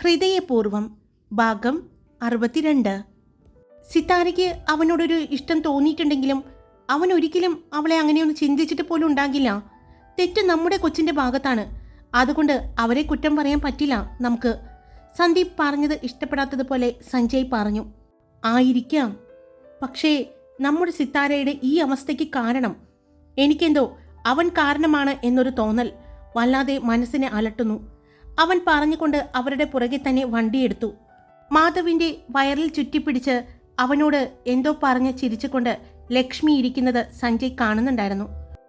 ഹൃദയപൂർവം ഭാഗം അറുപത്തിരണ്ട്. സിത്താരയ്ക്ക് അവനോടൊരു ഇഷ്ടം തോന്നിയിട്ടുണ്ടെങ്കിലും അവൻ ഒരിക്കലും അവളെ അങ്ങനെയൊന്ന് ചിന്തിച്ചിട്ട് പോലും ഉണ്ടാകില്ല. തെറ്റ് നമ്മുടെ കൊച്ചിന്റെ ഭാഗത്താണ്. അതുകൊണ്ട് അവരെ കുറ്റം പറയാൻ പറ്റില്ല നമുക്ക്. സന്ദീപ് പറഞ്ഞത് ഇഷ്ടപ്പെടാത്തതുപോലെ സഞ്ജയ് പറഞ്ഞു. ആയിരിക്കാം. പക്ഷേ നമ്മുടെ സിത്താരയുടെ ഈ അവസ്ഥയ്ക്ക് കാരണം എനിക്കെന്തോ അവൻ കാരണമാണ് എന്നൊരു തോന്നൽ വല്ലാതെ മനസ്സിനെ അലട്ടുന്നു. അവൻ പറഞ്ഞുകൊണ്ട് അവരുടെ പുറകെ തന്നെ വണ്ടിയെടുത്തു മാധവിന്റെ വയറിൽ ചുറ്റിപ്പിടിച്ച് അവനോട് എന്തോ പറഞ്ഞ് ചിരിച്ചുകൊണ്ട് ലക്ഷ്മി ഇരിക്കുന്നത് സഞ്ജയ് കാണുന്നുണ്ടായിരുന്നു.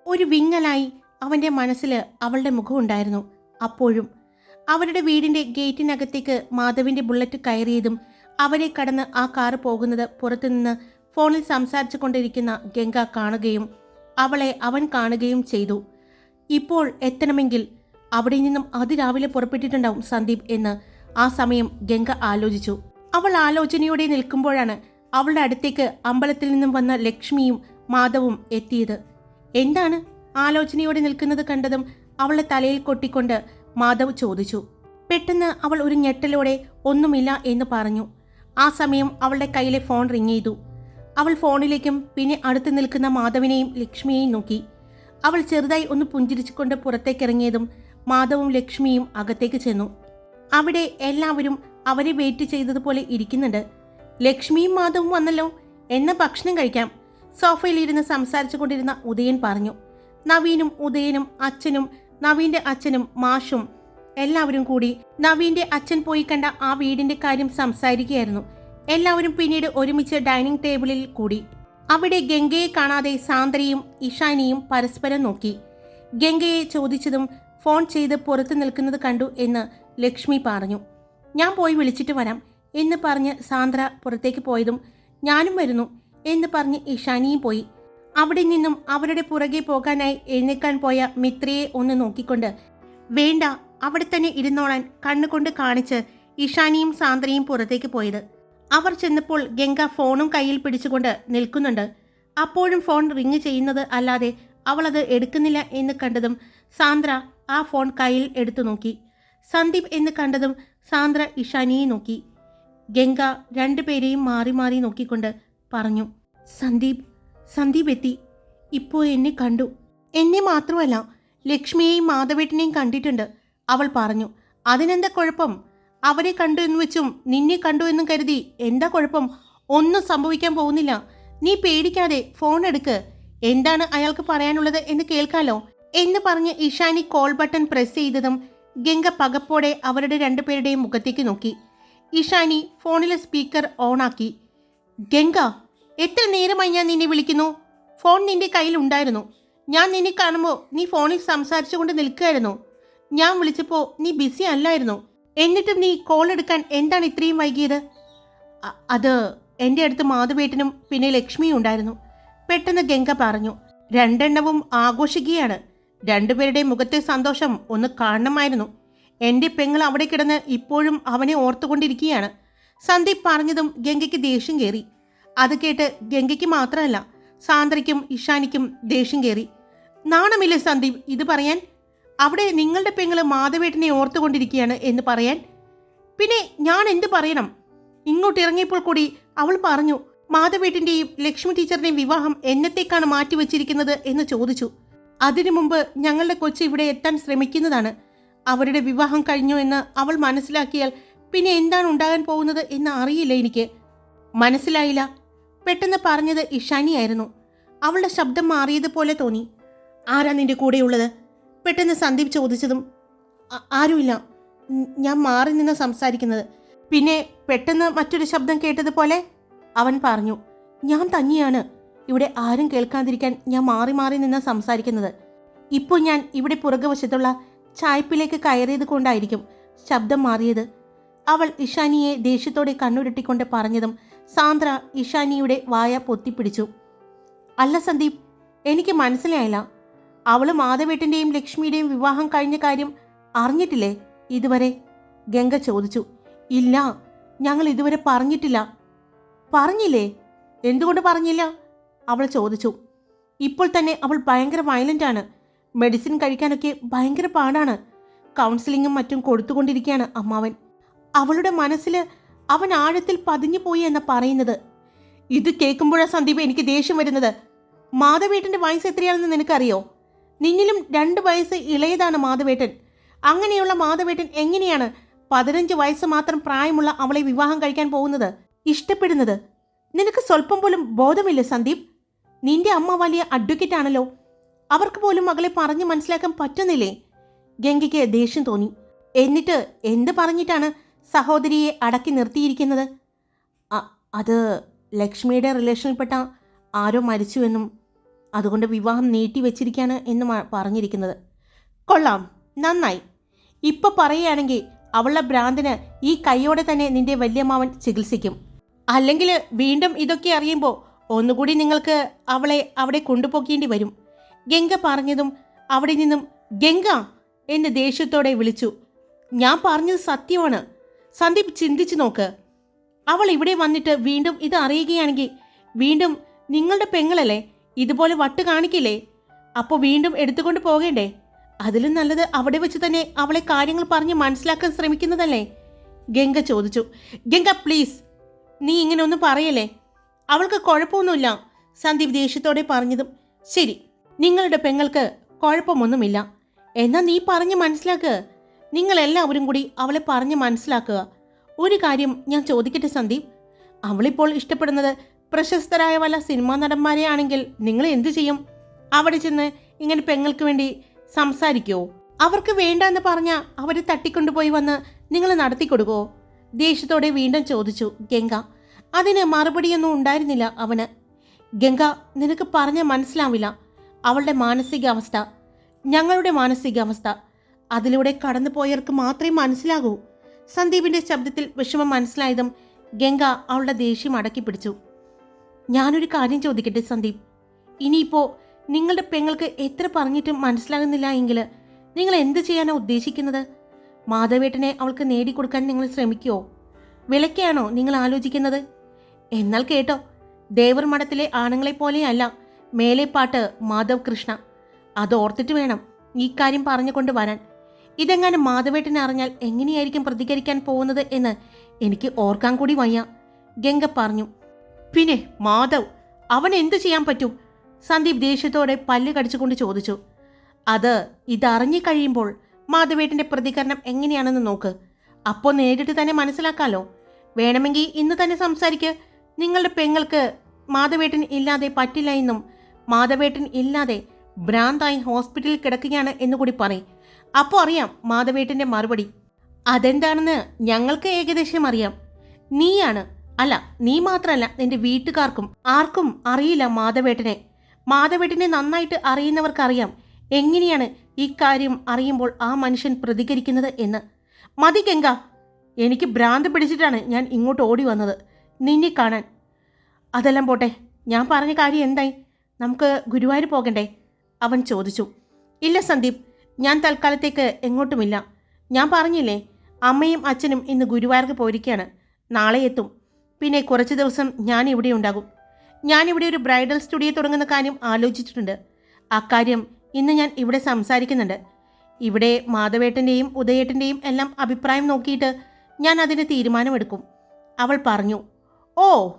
ഒരു വിങ്ങലായി അവന്റെ മനസ്സിൽ അവളുടെ മുഖമുണ്ടായിരുന്നു അപ്പോഴും അവരുടെ വീടിന്റെ ഗേറ്റിനകത്തേക്ക് മാധവിന്റെ ബുള്ളറ്റ് കയറിയതും അവരെ കടന്ന് ആ കാറ് പോകുന്നത് പുറത്തുനിന്ന് ഫോണിൽ സംസാരിച്ചു കൊണ്ടിരിക്കുന്ന ഗംഗ കാണുകയും അവളെ അവൻ കാണുകയും ചെയ്തു. ഇപ്പോൾ എത്തണമെങ്കിൽ അവിടെ നിന്നും അതിരാവിലെ പുറപ്പെട്ടിട്ടുണ്ടാവും സന്ദീപ് എന്ന്. ആ സമയം ഗംഗ ആലോചിച്ചു. അവൾ ആലോചനയോടെ നിൽക്കുമ്പോഴാണ് അവളുടെ അടുത്തേക്ക് അമ്പലത്തിൽ നിന്നും വന്ന ലക്ഷ്മിയും മാധവും എത്തിയത്. എന്താണ്? ആലോചനയോടെ നിൽക്കുന്നത് കണ്ടതും അവളെ തലയിൽ കൊട്ടിക്കൊണ്ട് മാധവ് ചോദിച്ചു. പെട്ടെന്ന് അവൾ ഒരു ഞെട്ടലോടെ ഒന്നുമില്ല എന്ന് പറഞ്ഞു. ആ സമയം അവളുടെ കയ്യിലെ ഫോൺ റിങ് ചെയ്തു. അവൾ ഫോണിലേക്കും പിന്നെ അടുത്ത് നിൽക്കുന്ന മാധവിനെയും ലക്ഷ്മിയെയും നോക്കി. അവൾ ചെറുതായി ഒന്ന് പുഞ്ചിരിച്ചുകൊണ്ട് പുറത്തേക്കിറങ്ങിയതും മാധവും ലക്ഷ്മിയും അകത്തേക്ക് ചെന്നു. അവിടെ എല്ലാവരും അവരെ വെയിറ്റ് ചെയ്തതുപോലെ ഇരിക്കുന്നുണ്ട്. ലക്ഷ്മിയും മാധവും വന്നല്ലോ. എന്ന ഭക്ഷണം കഴിക്കാം. സോഫയിലിരുന്ന് സംസാരിച്ചു കൊണ്ടിരുന്ന ഉദയൻ പറഞ്ഞു. നവീനും ഉദയനും അച്ഛനും നവീന്റെ അച്ഛനും മാഷും എല്ലാവരും കൂടി നവീന്റെ അച്ഛൻ പോയി കണ്ട ആ വീടിന്റെ കാര്യം സംസാരിക്കുകയായിരുന്നു. എല്ലാവരും പിന്നീട് ഒരുമിച്ച് ഡൈനിങ് ടേബിളിൽ കൂടി. അവിടെ ഗംഗയെ കാണാതെ സാന്ദ്രയും ഇഷാനിയും പരസ്പരം നോക്കി. ഗംഗയെ ചോദിച്ചതും ഫോൺ ചെയ്ത് പുറത്ത് നിൽക്കുന്നത് കണ്ടു എന്ന് ലക്ഷ്മി പറഞ്ഞു. ഞാൻ പോയി വിളിച്ചിട്ട് വരാം എന്ന് പറഞ്ഞ് സാന്ദ്ര പുറത്തേക്ക് പോയതും ഞാനും വരുന്നു എന്ന് പറഞ്ഞ് ഇഷാനിയും പോയി. അവിടെ നിന്നും അവരുടെ പുറകെ പോകാനായി എഴുന്നേക്കാൻ പോയ മിത്രയെ ഒന്ന് നോക്കിക്കൊണ്ട് വേണ്ട അവിടെ തന്നെ ഇരുന്നോളാൻ കണ്ണുകൊണ്ട് കാണിച്ച് ഇഷാനിയും സാന്ദ്രയും പുറത്തേക്ക് പോയത്. അവർ ചെന്നപ്പോൾ ഗംഗ ഫോണും കയ്യിൽ പിടിച്ചുകൊണ്ട് നിൽക്കുന്നുണ്ട്. അപ്പോഴും ഫോൺ റിങ് ചെയ്യുന്നത് അല്ലാതെ അവളത് എടുക്കുന്നില്ല എന്ന് കണ്ടതും സാന്ദ്ര ആ ഫോൺ കയ്യിൽ എടുത്തു നോക്കി. സന്ദീപ് എന്ന് കണ്ടതും സാന്ദ്ര ഇഷാനിയെ നോക്കി. ഗംഗ രണ്ടുപേരെയും മാറി മാറി നോക്കിക്കൊണ്ട് പറഞ്ഞു സന്ദീപ് സന്ദീപ് എത്തി. ഇപ്പോൾ എന്നെ കണ്ടു. എന്നെ മാത്രമല്ല ലക്ഷ്മിയെയും മാധവേട്ടനെയും കണ്ടിട്ടുണ്ട് അവൾ പറഞ്ഞു. അതിനെന്താ കുഴപ്പം? അവരെ കണ്ടു എന്ന് വെച്ചും നിന്നെ കണ്ടു എന്നും കരുതി എന്താ കുഴപ്പം? ഒന്നും സംഭവിക്കാൻ പോകുന്നില്ല. നീ പേടിക്കാതെ ഫോൺ എടുക്ക്. എന്താണ് അയാൾക്ക് പറയാനുള്ളത് എന്ന് കേൾക്കാലോ? എന്ന് പറഞ്ഞ് ഇഷാനി കോൾ ബട്ടൺ പ്രസ് ചെയ്തതും ഗംഗ പകപ്പോടെ അവരുടെ രണ്ടുപേരുടെയും മുഖത്തേക്ക് നോക്കി. ഇഷാനി ഫോണിലെ സ്പീക്കർ ഓണാക്കി ഗംഗ എത്ര നേരമായി ഞാൻ നിന്നെ വിളിക്കുന്നു? ഫോൺ നിന്റെ കയ്യിൽ ഉണ്ടായിരുന്നു. ഞാൻ നിന്നെ കാണുമ്പോൾ നീ ഫോണിൽ സംസാരിച്ചുകൊണ്ട് നിൽക്കുകയായിരുന്നു ഞാൻ വിളിച്ചപ്പോൾ നീ ബിസി അല്ലായിരുന്നു. എന്നിട്ടും നീ കോൾ എടുക്കാൻ എന്താണ് ഇത്രയും വൈകിയത്? അത് എന്റെ അടുത്ത് മാധവേട്ടനും പിന്നെ ലക്ഷ്മിയും ഉണ്ടായിരുന്നു. പെട്ടെന്ന് ഗംഗ പറഞ്ഞു രണ്ടെണ്ണവും ആഘോഷിക്കുകയാണ്. രണ്ടുപേരുടെ മുഖത്തെ സന്തോഷം ഒന്ന് കാണണമായിരുന്നു. എന്റെ പെങ്ങൾ അവിടെ കിടന്ന് ഇപ്പോഴും അവനെ ഓർത്തുകൊണ്ടിരിക്കുകയാണ്. സന്ദീപ് പറഞ്ഞതും ഗംഗയ്ക്ക് ദേഷ്യം കയറി അത് കേട്ട് ഗംഗയ്ക്ക് മാത്രമല്ല സാന്ദ്രയ്ക്കും ഇഷാനിക്കും ദേഷ്യം കയറി നാണമില്ലേ സന്ദീപ് ഇത് പറയാൻ? അവിടെ നിങ്ങളുടെ പെങ്ങൾ മാധവേട്ടനെ ഓർത്തുകൊണ്ടിരിക്കുകയാണ് എന്ന് പറയാൻ? പിന്നെ ഞാൻ എന്ത് പറയണം? ഇങ്ങോട്ട് ഇറങ്ങിയപ്പോൾ കൂടി അവൾ പറഞ്ഞു മാധവേട്ടിന്റെയും ലക്ഷ്മി ടീച്ചറിന്റെയും വിവാഹം എന്നത്തേക്കാണ് മാറ്റിവെച്ചിരിക്കുന്നത്? എന്ന് ചോദിച്ചു. അതിനു മുമ്പ് ഞങ്ങളുടെ കൊച്ചു ഇവിടെ എത്താൻ ശ്രമിക്കുന്നതാണ്. അവരുടെ വിവാഹം കഴിഞ്ഞു എന്ന് അവൾ മനസ്സിലാക്കിയാൽ പിന്നെ എന്താണ് ഉണ്ടാകാൻ പോകുന്നത് എന്ന് അറിയില്ല എനിക്ക്. മനസ്സിലായില്ല. പെട്ടെന്ന് പറഞ്ഞത് ഇഷാനിയായിരുന്നു. അവളുടെ ശബ്ദം മാറിയതുപോലെ തോന്നി. ആരാ നിന്റെ കൂടെയുള്ളത്? പെട്ടെന്ന് സന്ദീപ് ചോദിച്ചതും ആരുമില്ല. ഞാൻ മാറി നിന്ന് സംസാരിക്കുന്നത്. പിന്നെ പെട്ടെന്ന് മറ്റൊരു ശബ്ദം കേട്ടതുപോലെ അവൻ പറഞ്ഞു ഞാൻ തന്നെയാണ് ഇവിടെ ആരും കേൾക്കാതിരിക്കാൻ ഞാൻ മാറി മാറി നിന്ന് സംസാരിക്കുന്നത്. ഇപ്പോൾ ഞാൻ ഇവിടെ പുറകുവശത്തുള്ള ചായ്പിലേക്ക് കയറിയത് കൊണ്ടായിരിക്കും ശബ്ദം മാറിയത്. അവൾ ഇഷാനിയെ ദേഷ്യത്തോടെ കണ്ണുരുട്ടിക്കൊണ്ട് പറഞ്ഞതും സാന്ദ്ര ഇഷാനിയുടെ വായ പൊത്തിപ്പിടിച്ചു. അല്ല സന്ദീപ് എനിക്ക് മനസ്സിലായില്ല. അവൾ മാധവേട്ടന്റെയും ലക്ഷ്മിയുടെയും വിവാഹം കഴിഞ്ഞ കാര്യം അറിഞ്ഞിട്ടില്ലേ ഇതുവരെ? ഗംഗ ചോദിച്ചു. ഇല്ല ഞങ്ങൾ ഇതുവരെ പറഞ്ഞിട്ടില്ല. പറഞ്ഞില്ലേ? എന്തുകൊണ്ട് പറഞ്ഞില്ല? അവൾ ചോദിച്ചു ഇപ്പോൾ തന്നെ അവൾ ഭയങ്കര വയലന്റ് ആണ്. മെഡിസിൻ കഴിക്കാനൊക്കെ ഭയങ്കര പാടാണ്. കൗൺസിലിങ്ങും മറ്റും കൊടുത്തുകൊണ്ടിരിക്കുകയാണ് അമ്മാവൻ. അവളുടെ മനസ്സിൽ അവൻ ആഴത്തിൽ പതിഞ്ഞു പോയി എന്ന പറയുന്നത്. ഇത് കേൾക്കുമ്പോഴാണ് സന്ദീപ് എനിക്ക് ദേഷ്യം വരുന്നത്. മാധവേട്ടന്റെ വയസ്സ് എത്രയാണെന്ന് നിനക്കറിയോ? നിന്നിലും രണ്ട് വയസ്സ് ഇളയതാണ് മാധവേട്ടൻ. അങ്ങനെയുള്ള മാധവേട്ടൻ എങ്ങനെയാണ് പതിനഞ്ച് വയസ്സ് മാത്രം പ്രായമുള്ള അവളെ വിവാഹം കഴിക്കാൻ പോകുന്നത്? ഇഷ്ടപ്പെടുന്നത്? നിനക്ക് സ്വല്പം പോലും ബോധമില്ല സന്ദീപ്? നിന്റെ അമ്മ വലിയ അഡ്വക്കേറ്റ് ആണല്ലോ. അവർക്ക് പോലും മകളെ പറഞ്ഞു മനസ്സിലാക്കാൻ പറ്റുന്നില്ലേ? ഗംഗയ്ക്ക് ദേഷ്യം തോന്നി. എന്നിട്ട് എന്ത് പറഞ്ഞിട്ടാണ് സഹോദരിയെ അടക്കി നിർത്തിയിരിക്കുന്നത്? അത് ലക്ഷ്മിയുടെ റിലേഷനിൽപ്പെട്ട ആരോ മരിച്ചുവെന്നും അതുകൊണ്ട് വിവാഹം നീട്ടി വെച്ചിരിക്കുകയാണ് എന്നും പറഞ്ഞിരിക്കുന്നത്. കൊള്ളാം നന്നായി. ഇപ്പൊ പറയുകയാണെങ്കിൽ അവളുടെ ഭ്രാന്തിന് ഈ കൈയോടെ തന്നെ നിന്റെ വല്യമ്മാവൻ ചികിത്സിക്കും. അല്ലെങ്കിൽ വീണ്ടും ഇതൊക്കെ അറിയുമ്പോൾ ഒന്നുകൂടി നിങ്ങൾക്ക് അവളെ അവിടെ കൊണ്ടുപോകേണ്ടി വരും. ഗംഗ പറഞ്ഞതും അവിടെ നിന്നും ഗംഗ എന്ന് ദേഷ്യത്തോടെ വിളിച്ചു. ഞാൻ പറഞ്ഞത് സത്യമാണ്. സന്ദീപ് ചിന്തിച്ചു നോക്ക്. അവൾ ഇവിടെ വന്നിട്ട് വീണ്ടും ഇത് അറിയുകയാണെങ്കിൽ വീണ്ടും നിങ്ങളുടെ പെങ്ങളല്ലേ? ഇതുപോലെ വട്ട് കാണിക്കില്ലേ? അപ്പോൾ വീണ്ടും എടുത്തുകൊണ്ട് പോകേണ്ടേ? അതിലും നല്ലത് അവിടെ വെച്ച് തന്നെ അവളെ കാര്യങ്ങൾ പറഞ്ഞ് മനസ്സിലാക്കാൻ ശ്രമിക്കുന്നതല്ലേ? ഗംഗ ചോദിച്ചു. ഗംഗ പ്ലീസ് നീ ഇങ്ങനെ ഒന്നും പറയല്ലേ? അവൾക്ക് കുഴപ്പമൊന്നുമില്ല. സന്ദീപ് ദേഷ്യത്തോടെ പറഞ്ഞതും ശരി നിങ്ങളുടെ പെങ്ങൾക്ക് കുഴപ്പമൊന്നുമില്ല. എന്നാ നീ പറഞ്ഞ് മനസ്സിലാക്കുക നിങ്ങളെല്ലാവരും കൂടി അവളെ പറഞ്ഞ് മനസ്സിലാക്കുക. ഒരു കാര്യം ഞാൻ ചോദിക്കട്ടെ സന്ദീപ്? അവളിപ്പോൾ ഇഷ്ടപ്പെടുന്നത് പ്രശസ്തരായ വല്ല സിനിമാ നടന്മാരെ ആണെങ്കിൽ നിങ്ങൾ എന്തു ചെയ്യും? അവിടെ ചെന്ന് ഇങ്ങനെ പെങ്ങൾക്ക് വേണ്ടി സംസാരിക്കുമോ അവർക്ക് വേണ്ടെന്ന് പറഞ്ഞ അവരെ തട്ടിക്കൊണ്ടുപോയി വന്ന് നിങ്ങൾ നടത്തിക്കൊടുക്കുമോ ദേഷ്യത്തോടെ വീണ്ടും ചോദിച്ചു ഗംഗ അതിന് മറുപടിയൊന്നും ഉണ്ടായിരുന്നില്ല അവന്. ഗംഗ നിനക്ക് പറഞ്ഞ മനസ്സിലാവില്ല. അവളുടെ മാനസികാവസ്ഥ. ഞങ്ങളുടെ മാനസികാവസ്ഥ. അതിലൂടെ കടന്നുപോയവർക്ക് മാത്രമേ മനസ്സിലാകൂ. സന്ദീപിന്റെ ശബ്ദത്തിൽ വിഷമം മനസ്സിലായതും ഗംഗ അവളുടെ ദേഷ്യം അടക്കി പിടിച്ചു ഞാനൊരു കാര്യം ചോദിക്കട്ടെ സന്ദീപ്? ഇനിയിപ്പോ നിങ്ങളുടെ പെങ്ങൾക്ക് എത്ര പറഞ്ഞിട്ടും മനസ്സിലാകുന്നില്ല എങ്കിൽ നിങ്ങൾ എന്ത് ചെയ്യാനാണ് ഉദ്ദേശിക്കുന്നത്? മാധവേട്ടനെ അവൾക്ക് നേടിക്കൊടുക്കാൻ നിങ്ങൾ ശ്രമിക്കുമോ വിലക്കാണോ നിങ്ങൾ ആലോചിക്കുന്നത്? എന്നാൽ കേട്ടോ ദേവർ മഠത്തിലെ ആണുങ്ങളെ പോലെയല്ല മേലെപ്പാട്ട് മാധവ് കൃഷ്ണ. അത് ഓർത്തിട്ട് വേണം ഈ കാര്യം പറഞ്ഞുകൊണ്ട് വരാൻ. ഇതെങ്ങാനും മാധവേട്ടനെ അറിഞ്ഞാൽ എങ്ങനെയായിരിക്കും പ്രതികരിക്കാൻ പോകുന്നത് എന്ന് എനിക്ക് ഓർക്കാൻ കൂടി വയ്യ. ഗംഗ പറഞ്ഞു പിന്നെ മാധവ് അവൻ എന്തു ചെയ്യാൻ പറ്റും? സന്ദീപ് ദേഷ്യത്തോടെ പല്ല് കടിച്ചുകൊണ്ട് ചോദിച്ചു. അത് ഇതറിഞ്ഞു കഴിയുമ്പോൾ മാധവേട്ടന്റെ പ്രതികരണം എങ്ങനെയാണെന്ന് നോക്ക്. അപ്പോൾ നേരിട്ട് തന്നെ മനസ്സിലാക്കാലോ. വേണമെങ്കിൽ ഇന്ന് തന്നെ സംസാരിക്ക്. നിങ്ങളുടെ പെങ്ങൾക്ക് മാധവേട്ടൻ ഇല്ലാതെ പറ്റില്ല എന്നും മാധവേട്ടൻ ഇല്ലാതെ ഭ്രാന്തായി ഹോസ്പിറ്റലിൽ കിടക്കുകയാണ് എന്നുകൂടി പറയും. അപ്പോൾ അറിയാം മാധവേട്ടന്റെ മറുപടി. അതെന്താണെന്ന് ഞങ്ങൾക്ക് ഏകദേശം അറിയാം. നീയാണ് അല്ല നീ മാത്രമല്ല നിന്റെ വീട്ടുകാർക്കും ആർക്കും അറിയില്ല മാധവേട്ടനെ. മാധവേട്ടനെ നന്നായിട്ട് അറിയുന്നവർക്കറിയാം എങ്ങനെയാണ് ഈ കാര്യം അറിയുമ്പോൾ ആ മനുഷ്യൻ പ്രതികരിക്കുന്നത് എന്ന്. മതി ഗംഗ എനിക്ക് ഭ്രാന്ത് പിടിച്ചിട്ടാണ് ഞാൻ ഇങ്ങോട്ട് ഓടി വന്നത്. നിന്നെ കാണാൻ. അതെല്ലാം പോട്ടെ ഞാൻ പറഞ്ഞ കാര്യം എന്തായി? നമുക്ക് ഗുരുവായൂർ പോകണ്ടേ? അവൻ ചോദിച്ചു. ഇല്ല സന്ദീപ് ഞാൻ തൽക്കാലത്തേക്ക് എങ്ങോട്ടുമില്ല. ഞാൻ പറഞ്ഞില്ലേ അമ്മയും അച്ഛനും ഇന്ന് ഗുരുവായൂർക്ക് പോയിരിക്കുകയാണ് നാളെ എത്തും. പിന്നെ കുറച്ച് ദിവസം ഞാൻ ഇവിടെ ഉണ്ടാകും. ഞാനിവിടെ ഒരു ബ്രൈഡൽ സ്റ്റുഡിയോ തുടങ്ങുന്ന കാര്യം ആലോചിച്ചിട്ടുണ്ട്. അക്കാര്യം ഇന്ന് ഞാൻ ഇവിടെ സംസാരിക്കുന്നുണ്ട്. ഇവിടെ മാധവേട്ടന്റെയും ഉദയേട്ടന്റെയും എല്ലാം അഭിപ്രായം നോക്കിയിട്ട് ഞാൻ അതിന് തീരുമാനമെടുക്കും. അവൾ പറഞ്ഞു ഓ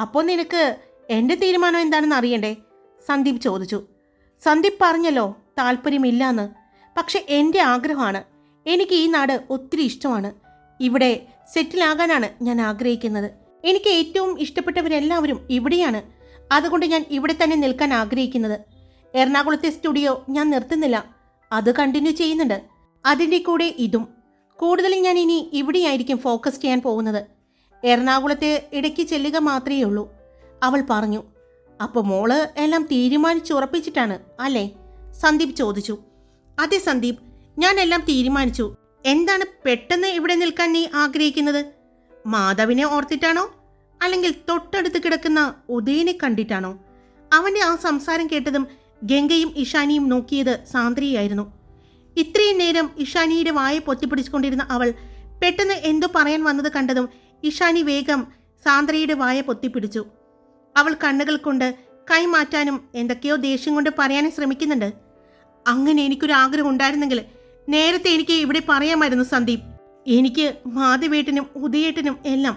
അപ്പോൾ നിനക്ക് എന്റെ തീരുമാനം എന്താണെന്ന് അറിയണ്ടേ? സന്ദീപ് ചോദിച്ചു. സന്ദീപ് പറഞ്ഞല്ലോ താല്പര്യമില്ലാന്ന്. പക്ഷെ എന്റെ ആഗ്രഹമാണ്. എനിക്ക് ഈ നാട് ഒത്തിരി ഇഷ്ടമാണ്. ഇവിടെ സെറ്റിലാകാനാണ് ഞാൻ ആഗ്രഹിക്കുന്നത്. എനിക്ക് ഏറ്റവും ഇഷ്ടപ്പെട്ടവരെല്ലാവരും ഇവിടെയാണ്. അതുകൊണ്ട് ഞാൻ ഇവിടെ തന്നെ നിൽക്കാൻ ആഗ്രഹിക്കുന്നത്. എറണാകുളത്തെ സ്റ്റുഡിയോ ഞാൻ നിർത്തുന്നില്ല. അത് കണ്ടിന്യൂ ചെയ്യുന്നുണ്ട്. അതിന്റെ കൂടെ ഇതും. കൂടുതലും ഞാൻ ഇനി ഇവിടെയായിരിക്കും ഫോക്കസ് ചെയ്യാൻ പോകുന്നത്. എറണാകുളത്തെ ഇടയ്ക്ക് ചെല്ലുക മാത്രമേ ഉള്ളൂ അവൾ പറഞ്ഞു അപ്പോൾ മോൾ എല്ലാം തീരുമാനിച്ചുറപ്പിച്ചിട്ടാണ് അല്ലേ? സന്ദീപ് ചോദിച്ചു. അതെ സന്ദീപ് ഞാൻ എല്ലാം തീരുമാനിച്ചു. എന്താണ് പെട്ടെന്ന് ഇവിടെ നിൽക്കാൻ നീ ആഗ്രഹിക്കുന്നത്? മാധവിനെ ഓർത്തിട്ടാണോ? അല്ലെങ്കിൽ തൊട്ടടുത്ത് കിടക്കുന്ന ഉദയനെ കണ്ടിട്ടാണോ? അവന്റെ ആ സംസാരം കേട്ടതും ഗംഗയും ഇഷാനിയും നോക്കിയത് സാന്ദ്രിയായിരുന്നു. ഇത്രയും നേരം ഇഷാനിയുടെ വായ പൊത്തിപ്പിടിച്ചുകൊണ്ടിരുന്ന അവൾ പെട്ടെന്ന് എന്തോ പറയാൻ വന്നത് കണ്ടതും ഇഷാനി വേഗം സാന്ദ്രയുടെ വായ പൊത്തിപ്പിടിച്ചു. അവൾ കണ്ണുകൾ കൊണ്ട് കൈമാറ്റാനും എന്തൊക്കെയോ ദേഷ്യം കൊണ്ട് പറയാനും ശ്രമിക്കുന്നുണ്ട്. അങ്ങനെ എനിക്കൊരു ആഗ്രഹം ഉണ്ടായിരുന്നെങ്കിൽ നേരത്തെ എനിക്ക് ഇവിടെ പറയാമായിരുന്നു സന്ദീപ്. എനിക്ക് മാധവേട്ടനും ഉദയേട്ടനും എല്ലാം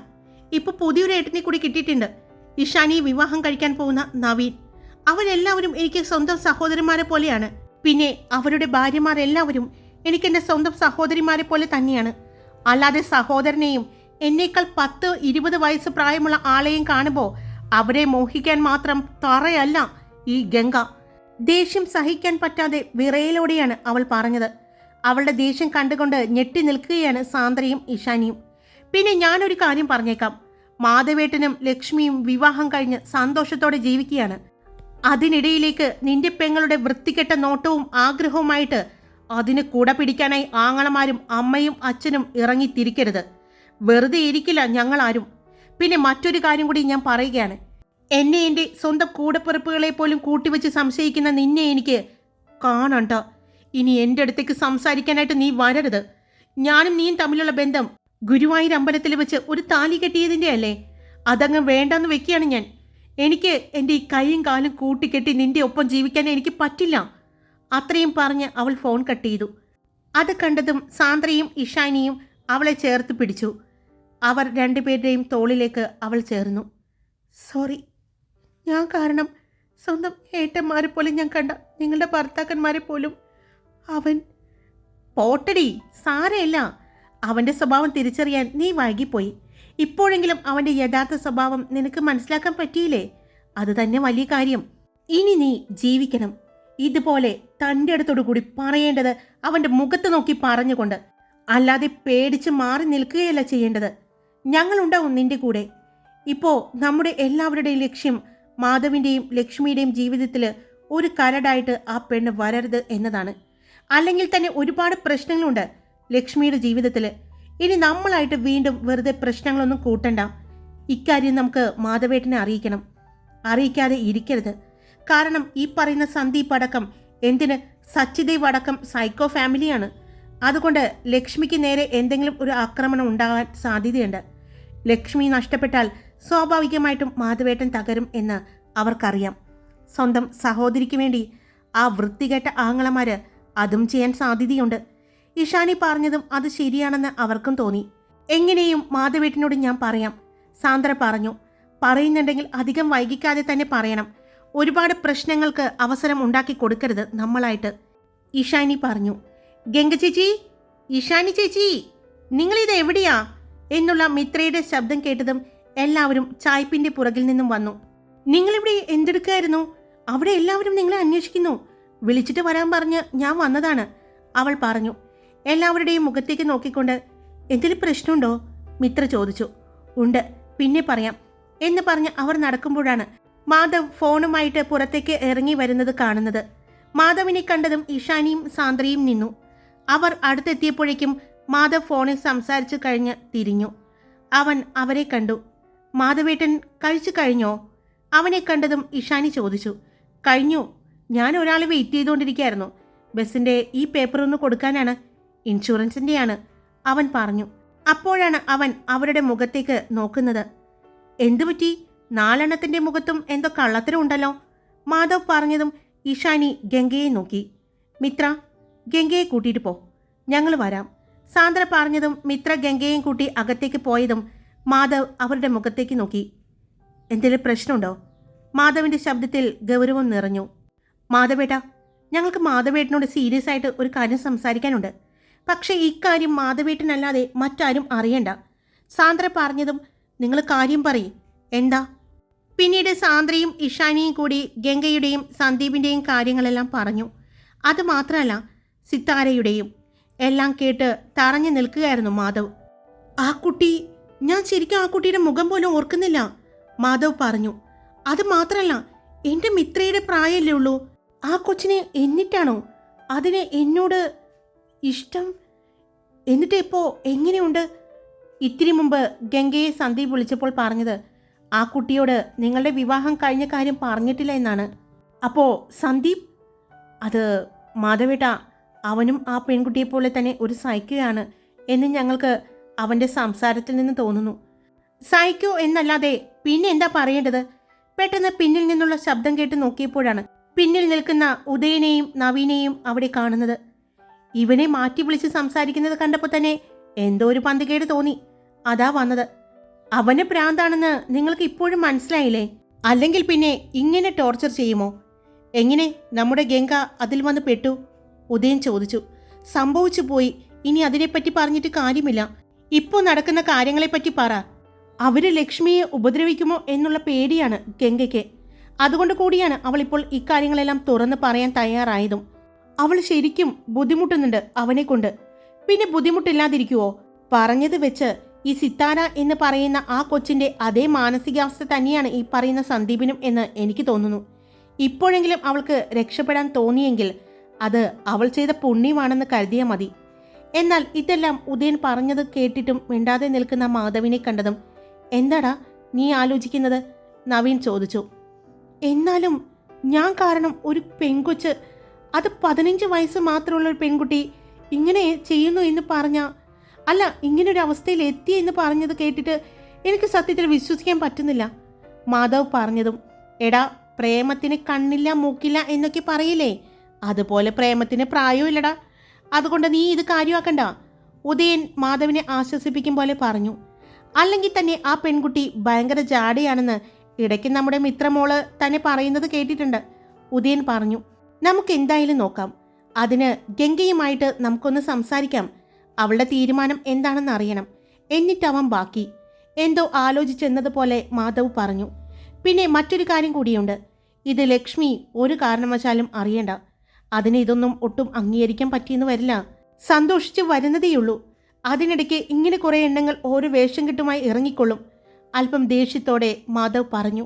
ഇപ്പൊ പുതിയൊരു ഏട്ടനെ കൂടി കിട്ടിയിട്ടുണ്ട്. ഇഷാനി വിവാഹം കഴിക്കാൻ പോകുന്ന നവീൻ. അവരെല്ലാവരും എനിക്ക് സ്വന്തം സഹോദരന്മാരെ പോലെയാണ്. പിന്നെ അവരുടെ ഭാര്യമാരെല്ലാവരും എനിക്ക് എന്റെ സ്വന്തം സഹോദരിമാരെ പോലെ തന്നെയാണ്. അല്ലാതെ സഹോദരനെയും എന്നേക്കാൾ പത്ത് ഇരുപത് വയസ്സ് പ്രായമുള്ള ആളെയും കാണുമ്പോൾ അവരെ മോഹിക്കാൻ മാത്രം തറയല്ല ഈ ഗംഗ. ദേഷ്യം സഹിക്കാൻ പറ്റാതെ വിറയലോടെയാണ് അവൾ പറഞ്ഞത്. അവളുടെ ദേഷ്യം കണ്ടുകൊണ്ട് ഞെട്ടി നിൽക്കുകയാണ് സാന്ദ്രയും ഇഷാനിയും പിന്നെ ഞാനൊരു കാര്യം പറഞ്ഞേക്കാം. മാധവേട്ടനും ലക്ഷ്മിയും വിവാഹം കഴിഞ്ഞ് സന്തോഷത്തോടെ ജീവിക്കുകയാണ്. അതിനിടയിലേക്ക് നിന്റെ പെങ്ങളുടെ വൃത്തികെട്ട നോട്ടവും ആഗ്രഹവുമായിട്ട് അതിന് കുട പിടിക്കാനായി ആങ്ങളമാരും അമ്മയും അച്ഛനും ഇറങ്ങിത്തിരിക്കരുത്. വെറുതെ ഇരിക്കില്ല ഞങ്ങളാരും. പിന്നെ മറ്റൊരു കാര്യം കൂടി ഞാൻ പറയുകയാണ്. എന്നെ എന്റെ സ്വന്തം കൂടപ്പിറപ്പുകളെ പോലും കൂട്ടിവെച്ച് സംശയിക്കുന്ന നിന്നെ എനിക്ക് കാണണ്ട. ഇനി എന്റെ അടുത്തേക്ക് സംസാരിക്കാനായിട്ട് നീ വരരുത്. ഞാനും നീയും തമ്മിലുള്ള ബന്ധം ഗുരുവായൂർ അമ്പലത്തിൽ വെച്ച് ഒരു താലി കെട്ടിയതിന്റെ അല്ലേ? അതങ്ങ് വേണ്ടെന്ന് വെക്കുകയാണ് ഞാൻ. എനിക്ക് എന്റെ ഈ കൈയും കാലും കൂട്ടിക്കെട്ടി നിന്റെ ഒപ്പം ജീവിക്കാൻ എനിക്ക് പറ്റില്ല. അത്രയും പറഞ്ഞ് അവൾ ഫോൺ കട്ട് ചെയ്തു. അത് കണ്ടതും സാന്ദ്രയും ഇഷാനിയും അവളെ ചേർത്ത് പിടിച്ചു. അവർ രണ്ടുപേരുടെയും തോളിലേക്ക് അവൾ ചേർന്നു. സോറി ഞാൻ കാരണം സ്വന്തം ഏട്ടന്മാരെ പോലും ഞാൻ കണ്ട നിങ്ങളുടെ ഭർത്താക്കന്മാരെ പോലും അവൻ പോട്ടടി സാരയല്ല അവന്റെ സ്വഭാവം തിരിച്ചറിയാൻ നീ വൈകിപ്പോയി. ഇപ്പോഴെങ്കിലും അവന്റെ യഥാർത്ഥ സ്വഭാവം നിനക്ക് മനസ്സിലാക്കാൻ പറ്റിയില്ലേ? അത് തന്നെ വലിയ കാര്യം. ഇനി നീ ജീവിക്കണം. ഇതുപോലെ തന്റെ അടുത്തോടു കൂടി പറയേണ്ടത് അവന്റെ മുഖത്ത് നോക്കി പറഞ്ഞുകൊണ്ട് അല്ലാതെ പേടിച്ച് മാറി നിൽക്കുകയല്ല ചെയ്യേണ്ടത്. ഞങ്ങളുണ്ടാവും നിന്റെ കൂടെ. ഇപ്പോൾ നമ്മുടെ എല്ലാവരുടെയും ലക്ഷ്യം മാധവിന്റെയും ലക്ഷ്മിയുടെയും ജീവിതത്തിൽ ഒരു കരടായിട്ട് ആ പെണ്ണ് വരരുത് എന്നതാണ്. അല്ലെങ്കിൽ തന്നെ ഒരുപാട് പ്രശ്നങ്ങളുണ്ട് ലക്ഷ്മിയുടെ ജീവിതത്തിൽ ഇനി നമ്മളായിട്ട് വീണ്ടും വെറുതെ പ്രശ്നങ്ങളൊന്നും കൂട്ടണ്ട. ഇക്കാര്യം നമുക്ക് മാധവേട്ടനെ അറിയിക്കണം. അറിയിക്കാതെ ഇരിക്കരുത്. കാരണം ഈ പറയുന്ന സന്ദീപ് അടക്കം എന്തിന്? സച്ചിദേവ് അടക്കം സൈക്കോ ഫാമിലിയാണ്. അതുകൊണ്ട് ലക്ഷ്മിക്ക് നേരെ എന്തെങ്കിലും ഒരു ആക്രമണം ഉണ്ടാകാൻ സാധ്യതയുണ്ട്. ലക്ഷ്മി നഷ്ടപ്പെട്ടാൽ സ്വാഭാവികമായിട്ടും മാധവേട്ടൻ തകരും എന്ന് അവർക്കറിയാം. സ്വന്തം സഹോദരിക്ക് വേണ്ടി ആ വൃത്തികെട്ട ആങ്ങളമാര് അതും ചെയ്യാൻ സാധ്യതയുണ്ട്. ഇഷാനി പറഞ്ഞതും അത് ശരിയാണെന്ന് അവർക്കും തോന്നി. എങ്ങനെയും മാധവേട്ടനോട് ഞാൻ പറയാം. സാന്ദ്ര പറഞ്ഞു പറയുന്നുണ്ടെങ്കിൽ അധികം വൈകിക്കാതെ തന്നെ പറയണം. ഒരുപാട് പ്രശ്നങ്ങൾക്ക് അവസരം ഉണ്ടാക്കി കൊടുക്കരുത് നമ്മളായിട്ട്. ഇഷാനി പറഞ്ഞു ഗംഗ ചേച്ചി ഇഷാനി ചേച്ചി നിങ്ങളിത് എവിടെയാ? എന്നുള്ള മിത്രയുടെ ശബ്ദം കേട്ടതും എല്ലാവരും ചായ്പിന്റെ പുറകിൽ നിന്നും വന്നു. നിങ്ങളിവിടെ എന്തെടുക്കായിരുന്നു അവിടെ എല്ലാവരും നിങ്ങളെ അന്വേഷിക്കുന്നു. വിളിച്ചിട്ട് വരാൻ പറഞ്ഞ് ഞാൻ വന്നതാണ് അവൾ പറഞ്ഞു. എല്ലാവരുടെയും മുഖത്തേക്ക് നോക്കിക്കൊണ്ട് എന്തെങ്കിലും പ്രശ്നമുണ്ടോ? മിത്ര ചോദിച്ചു. ഉണ്ട്. പിന്നെ പറയാം എന്ന് പറഞ്ഞ് അവർ നടക്കുമ്പോഴാണ് മാധവ് ഫോണുമായിട്ട് പുറത്തേക്ക് ഇറങ്ങി വരുന്നത് കാണുന്നത്. മാധവിനെ കണ്ടതും ഇഷാനിയും സാന്ദ്രയും നിന്നു. അവർ അടുത്തെത്തിയപ്പോഴേക്കും മാധവ് ഫോണിൽ സംസാരിച്ചു കഴിഞ്ഞ് തിരിഞ്ഞു. അവൻ അവരെ കണ്ടു. മാധവേട്ടൻ കഴിച്ചു കഴിഞ്ഞോ? അവനെ കണ്ടതും ഇഷാനി ചോദിച്ചു. കഴിഞ്ഞു. ഞാൻ ഒരാളെ വെയിറ്റ് ചെയ്തുകൊണ്ടിരിക്കുകയായിരുന്നു. ബസ്സിന്റെ ഈ പേപ്പർ ഒന്ന് കൊടുക്കാനാണ്. ഇൻഷുറൻസിന്റെയാണ് അവൻ പറഞ്ഞു. അപ്പോഴാണ് അവൻ അവരുടെ മുഖത്തേക്ക് നോക്കുന്നത്. എന്തു പറ്റി? നാലെണ്ണത്തിന്റെ മുഖത്തും എന്തോ കള്ളത്തരം ഉണ്ടല്ലോ. മാധവ് പറഞ്ഞതും ഇഷാനി ഗംഗയെ നോക്കി. മിത്ര ഗംഗയെ കൂട്ടിയിട്ട് പോ. ഞങ്ങൾ വരാം. സാന്ദ്ര പറഞ്ഞതും മിത്ര ഗംഗയും കൂട്ടി അകത്തേക്ക് പോയതും മാധവ് അവരുടെ മുഖത്തേക്ക് നോക്കി. എന്തെങ്കിലും പ്രശ്നമുണ്ടോ? മാധവിന്റെ ശബ്ദത്തിൽ ഗൗരവം നിറഞ്ഞു. മാധവേട്ട ഞങ്ങൾക്ക് മാധവേട്ടനോട് സീരിയസ് ആയിട്ട് ഒരു കാര്യം സംസാരിക്കാനുണ്ട്. പക്ഷേ ഇക്കാര്യം മാധവേട്ടനല്ലാതെ മറ്റാരും അറിയണ്ട. സാന്ദ്ര പറഞ്ഞതും നിങ്ങൾ കാര്യം പറയും. എന്താ? പിന്നീട് സാന്ദ്രയും ഇഷാനിയും കൂടി ഗംഗയുടെയും സന്ദീപിന്റെയും കാര്യങ്ങളെല്ലാം പറഞ്ഞു. അതുമാത്രമല്ല സിത്താരയുടെയും. എല്ലാം കേട്ട് തറഞ്ഞു നിൽക്കുകയായിരുന്നു മാധവ്. ആ കുട്ടി ഞാൻ ശരിക്കും ആ കുട്ടിയുടെ മുഖം പോലും ഓർക്കുന്നില്ല മാധവ് പറഞ്ഞു. അത് മാത്രമല്ല എന്റെ മിത്രയുടെ പ്രായമല്ലേ ഉള്ളൂ. ആ കൊച്ചിനെ എന്നിട്ടാണോ? അതിന് എന്നോട് ഇഷ്ടം? എന്നിട്ട് ഇപ്പോൾ എങ്ങനെയുണ്ട്? ഇത്തിരി മുമ്പ് ഗംഗയെ സന്ദീപ് വിളിച്ചപ്പോൾ പറഞ്ഞത് ആ കുട്ടിയോട് നിങ്ങളുടെ വിവാഹം കഴിഞ്ഞ കാര്യം പറഞ്ഞിട്ടില്ല എന്നാണ്. അപ്പോൾ സന്ദീപ്? അത് മാധവേട്ട അവനും ആ പെൺകുട്ടിയെ പോലെ തന്നെ ഒരു സൈക്കോയാണ് എന്ന് ഞങ്ങൾക്ക് അവന്റെ സംസാരത്തിൽ നിന്ന് തോന്നുന്നു. സൈക്കോ എന്നല്ലാതെ പിന്നെ എന്താ പറയേണ്ടത്? പെട്ടെന്ന് പിന്നിൽ നിന്നുള്ള ശബ്ദം കേട്ട് നോക്കിയപ്പോഴാണ് പിന്നിൽ നിൽക്കുന്ന ഉദയനെയും നവീനെയും അവിടെ കാണുന്നത്. ഇവനെ മാറ്റി വിളിച്ച് സംസാരിക്കുന്നത് കണ്ടപ്പോൾ തന്നെ എന്തോ ഒരു പന്തികേട് തോന്നി. അതാ വന്നത്. അവന് പ്രാന്താണെന്ന് നിങ്ങൾക്ക് ഇപ്പോഴും മനസ്സിലായില്ലേ? അല്ലെങ്കിൽ പിന്നെ ഇങ്ങനെ ടോർച്ചർ ചെയ്യുമോ? എങ്ങനെ നമ്മുടെ ഗംഗ അതിൽ വന്ന് പെട്ടു? ഉദയൻ ചോദിച്ചു സംഭവിച്ചു പോയി. ഇനി അതിനെപ്പറ്റി പറഞ്ഞിട്ട് കാര്യമില്ല. ഇപ്പോൾ നടക്കുന്ന കാര്യങ്ങളെപ്പറ്റി പറ. അവർ ലക്ഷ്മിയെ ഉപദ്രവിക്കുമോ എന്നുള്ള പേടിയാണ് ഗംഗയ്ക്ക്. അതുകൊണ്ട് കൂടിയാണ് അവളിപ്പോൾ ഇക്കാര്യങ്ങളെല്ലാം തുറന്ന് പറയാൻ തയ്യാറായതും. അവൾ ശരിക്കും ബുദ്ധിമുട്ടുന്നുണ്ട് അവനെക്കൊണ്ട്. പിന്നെ ബുദ്ധിമുട്ടില്ലാതിരിക്കുവോ? പറഞ്ഞത് വെച്ച് ഈ സിത്താര എന്ന് പറയുന്ന ആ കൊച്ചിന്റെ അതേ മാനസികാവസ്ഥ തന്നെയാണ് ഈ പറയുന്ന സന്ദീപിനും എന്ന് എനിക്ക് തോന്നുന്നു. ഇപ്പോഴെങ്കിലും അവൾക്ക് രക്ഷപ്പെടാൻ തോന്നിയെങ്കിൽ അത് അവൾ ചെയ്ത പുണ്യമാണെന്ന് കരുതിയ മതി. എന്നാൽ ഇതെല്ലാം ഉദയൻ പറഞ്ഞത് കേട്ടിട്ടും മിണ്ടാതെ നിൽക്കുന്ന മാധവിനെ കണ്ടതും എന്താടാ നീ ആലോചിക്കുന്നത്? നവീൻ ചോദിച്ചു. എന്നാലും ഞാൻ കാരണം ഒരു പെൺകൊച്ച് അത് പതിനഞ്ച് വയസ്സ് മാത്രമുള്ള ഒരു പെൺകുട്ടി ഇങ്ങനെ ചെയ്യുന്നു എന്ന് പറഞ്ഞ അല്ല ഇങ്ങനെ ഒരു അവസ്ഥയിൽ എത്തി എന്ന് പറഞ്ഞത് കേട്ടിട്ട് എനിക്ക് സത്യത്തിൽ വിശ്വസിക്കാൻ പറ്റുന്നില്ല. മാധവ് പറഞ്ഞതും എടാ പ്രേമത്തിന് കണ്ണില്ല മൂക്കില്ല എന്നൊക്കെ പറയില്ലേ? അതുപോലെ പ്രേമത്തിന് പ്രായമില്ലടാ അതുകൊണ്ട് നീ ഇത് കാര്യമാക്കണ്ട. ഉദയൻ മാധവിനെ ആശ്വസിപ്പിക്കും പോലെ പറഞ്ഞു. അല്ലെങ്കിൽ തന്നെ ആ പെൺകുട്ടി ഭയങ്കര ജാടയാണെന്ന് ഇടയ്ക്ക് നമ്മുടെ മിത്രമോൾ തന്നെ പറയുന്നത് കേട്ടിട്ടുണ്ട്. ഉദയൻ പറഞ്ഞു നമുക്ക് എന്തായാലും നോക്കാം. അതിന് ഗംഗയുമായിട്ട് നമുക്കൊന്ന് സംസാരിക്കാം. അവളുടെ തീരുമാനം എന്താണെന്ന് അറിയണം. എന്നിട്ടവൻ ബാക്കി. എന്തോ ആലോചിച്ചെന്നതുപോലെ മാധവ് പറഞ്ഞു. പിന്നെ മറ്റൊരു കാര്യം കൂടിയുണ്ട്. ഇത് ലക്ഷ്മി ഒരു കാരണവശാലും അറിയണ്ട. അതിന് ഇതൊന്നും ഒട്ടും അംഗീകരിക്കാൻ പറ്റിയെന്ന് വരില്ല. സന്തോഷിച്ച് വരുന്നതേയുള്ളൂ. അതിനിടയ്ക്ക് ഇങ്ങനെ കുറേ എണ്ണങ്ങൾ ഓരോ വേഷം കെട്ടുമായി ഇറങ്ങിക്കൊള്ളും. അല്പം ദേഷ്യത്തോടെ മാധവ് പറഞ്ഞു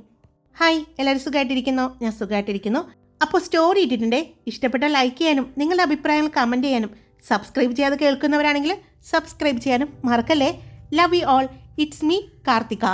ഹായ് എല്ലാവരും സുഖമായിട്ടിരിക്കുന്നോ ഞാൻ സുഖമായിട്ടിരിക്കുന്നു അപ്പോൾ സ്റ്റോറി ഇട്ടിട്ടുണ്ടേ? ഇഷ്ടപ്പെട്ട ലൈക്ക് ചെയ്യാനും നിങ്ങളുടെ അഭിപ്രായങ്ങൾ കമന്റ് ചെയ്യാനും സബ്സ്ക്രൈബ് ചെയ്യാതെ കേൾക്കുന്നവരാണെങ്കിൽ സബ്സ്ക്രൈബ് ചെയ്യാനും മറക്കല്ലേ? Love you all. It's me Karthika.